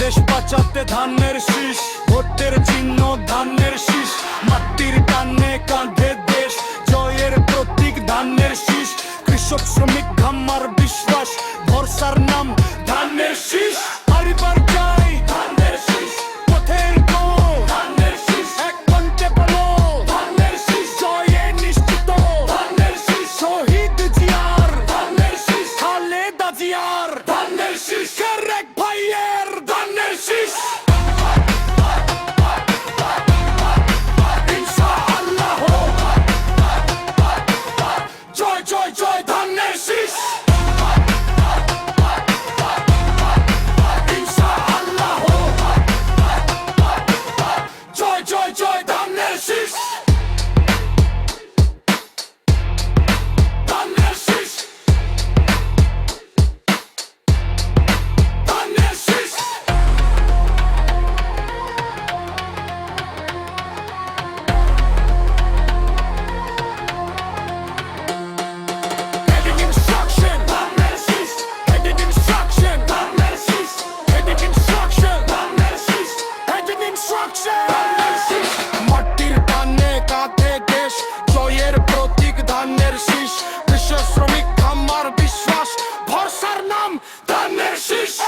দেশ বাঁচাতে ধানের শীষ, ভোটের চিহ্ন ধানের শীষ, মাটির কানে কাঁধে দেশ, জয়ের প্রতীক ধানের শীষ, কৃষক শ্রমিক ঘাম্মার বিশ্বাস, ভরসার নাম ধানের শীষ। ইনস্ট্রাকশন মাটির কাঁধে দেশ, জয়ের প্রতীক ধানের শীষ। বিশ্ব শ্রমিক, আমার বিশ্বাস, ভরসার নাম ধানের শীর্ষ